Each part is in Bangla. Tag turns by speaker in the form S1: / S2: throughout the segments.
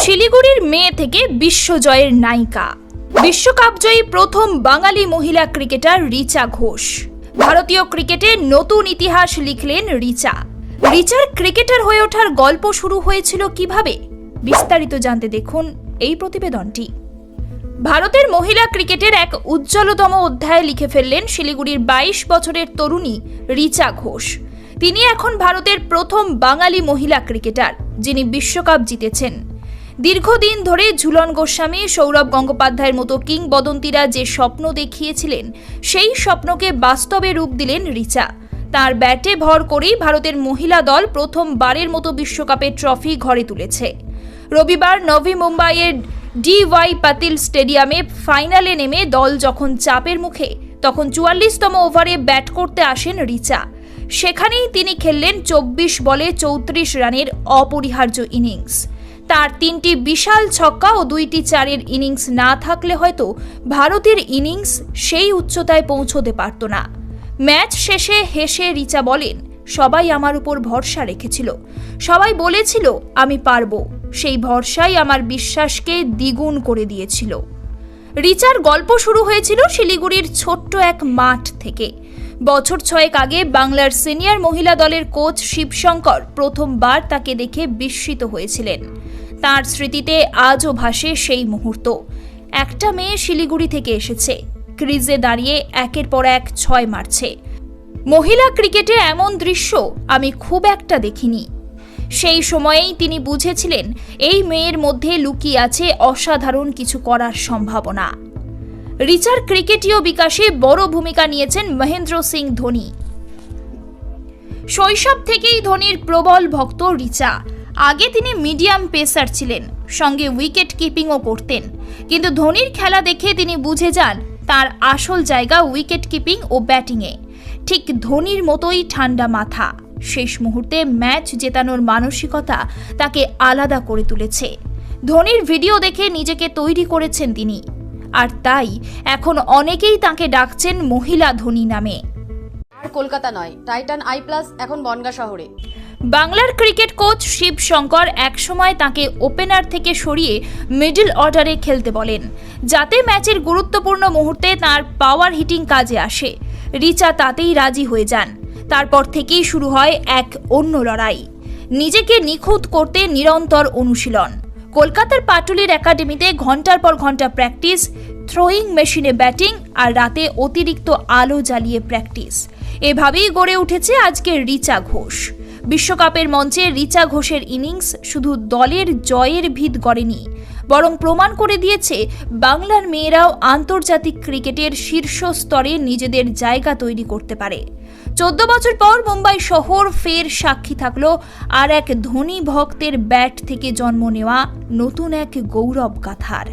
S1: শিলিগুড়ির মেয়ে থেকে বিশ্বজয়ের নায়িকা। বিশ্বকাপ জয়ী প্রথম বাঙালি মহিলা ক্রিকেটার রিচা ঘোষ। ভারতীয় ক্রিকেটে নতুন ইতিহাস লিখলেন রিচা। রিচার ক্রিকেটার হয়ে ওঠার গল্প শুরু হয়েছিল কীভাবে? বিস্তারিত জানতে দেখুন এই প্রতিবেদনটি। ভারতের মহিলা ক্রিকেটের এক উজ্জ্বলতম অধ্যায় লিখে ফেললেন শিলিগুড়ির বাইশ বছরের তরুণী রিচা ঘোষ। তিনি এখন ভারতের প্রথম বাঙালি মহিলা ক্রিকেটার, যিনি বিশ্বকাপ জিতেছেন। দীর্ঘদিন ধরে ঝুলন গোস্বামী, সৌরভ গঙ্গোপাধ্যায়ের মতো কিংবদন্তিরা যে স্বপ্ন দেখিয়েছিলেন, সেই স্বপ্নকে বাস্তবে রূপ দিলেন রিচা। তার ব্যাটে ভর করেই ভারতের মহিলা দল প্রথমবারের মতো বিশ্বকাপে ট্রফি ঘরে তুলেছে। রবিবার নভি মুম্বাইয়ের ডি ওয়াই পাতিল স্টেডিয়ামে ফাইনালে নেমে দল যখন চাপের মুখে, তখন চুয়াল্লিশতম ওভারে ব্যাট করতে আসেন রিচা। সেখানেই তিনি খেললেন চব্বিশ বলে চৌত্রিশ রানের অপরিহার্য ইনিংস। তার তিনটি বিশাল ছক্কা ও দুইটি চারের ইনিংস না থাকলে হয়তো ভারতের ইনিংস সেই উচ্চতায় পৌঁছতে পারত না। ম্যাচ শেষে হেসে রিচা বলেন, সবাই আমার উপর ভরসা রেখেছিল। সবাই বলেছিল, আমি পারব। সেই ভরসাই আমার বিশ্বাসকে দ্বিগুণ করে দিয়েছিল। রিচার গল্প শুরু হয়েছিল শিলিগুড়ির ছোট্ট এক মাঠ থেকে। বছর ছয়েক আগে বাংলার সিনিয়র মহিলা দলের কোচ শিবশঙ্কর প্রথমবার তাকে দেখে বিস্মিত হয়েছিলেন। তার স্মৃতিতে আজও ভাসে সেই মুহূর্ত। একটা মেয়ে শিলিগুড়ি থেকে এসেছে। ক্রিজে দাঁড়িয়ে একের পর এক ছয় মারছে। মহিলা ক্রিকেটে এমন দৃশ্য আমি খুব একটা দেখিনি। সেই সময়েই তিনি বুঝেছিলেন, এই মেয়ের মধ্যে লুকিয়ে আছে অসাধারণ কিছু করার সম্ভাবনা। রিচার ক্রিকেটীয় বিকাশে বড় ভূমিকা নিয়েছেন মহেন্দ্র সিং ধোনি। শৈশব থেকেই ধোনির প্রবল ভক্ত রিচা। আগে তিনি মিডিয়াম পেসার ছিলেন, সঙ্গে উইকেট কিপিংও করতেন। কিন্তু ধোনির খেলা দেখে তিনি বুঝে যান, তার আসল জায়গা উইকেট কিপিং ও ব্যাটিংয়ে। ঠিক ধোনির মতোই ঠান্ডা মাথা। শেষ মুহূর্তে ম্যাচ জেতানোর মানসিকতা তাকে আলাদা করে তুলেছে। ধোনির ভিডিও দেখে নিজেকে তৈরি করেছেন তিনি। আর তাই এখন অনেকেই তাকে ডাকছেন মহিলা ধোনি নামে।
S2: আর কলকাতা নয় টাইটান আই প্লাস এখন বনগা শহরে।
S1: বাংলার ক্রিকেট কোচ শিব শঙ্কর একসময় তাকে ওপেনার থেকে সরিয়ে মিডল অর্ডারে খেলতে বলেন যাতে ম্যাচের গুরুত্বপূর্ণ মুহূর্তে তার পাওয়ার হিটিং কাজে আসে। রিচা তাতেই রাজি হয়ে যান। তারপর থেকেই শুরু হয় এক অন্য লড়াই। নিজেকে নিখুঁত করতে নিরন্তর অনুশীলন। কলকাতার পাটুলির একাডেমিতে ঘণ্টার পর ঘণ্টা প্র্যাকটিস থ্রোয়িং মেশিনে ব্যাটিং আর রাতে অতিরিক্ত আলো জ্বালিয়ে প্র্যাকটিস। এভাবেই গড়ে উঠেছে আজকের রিচা ঘোষ। বিশ্বকাপের মঞ্চে রিচা ঘোষের ইনিংস শুধু দলের জয়ের ভিত গড়েনি। বরং প্রমাণ করে দিয়েছে বাংলার মেয়েরাও আন্তর্জাতিক ক্রিকেটের শীর্ষ স্তরে নিজেদের জায়গা তৈরি করতে পারে চোদ্দ বছর পর মুম্বাই শহর ফের সাক্ষী থাকলো আর এক ধনী ভক্তের ব্যাট থেকে জন্ম নেওয়া নতুন এক গৌরব গাথার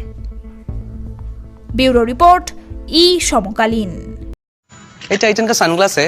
S1: ব্যুরো রিপোর্ট ই সমকালীন
S3: ये टाइटन का सनग्लास है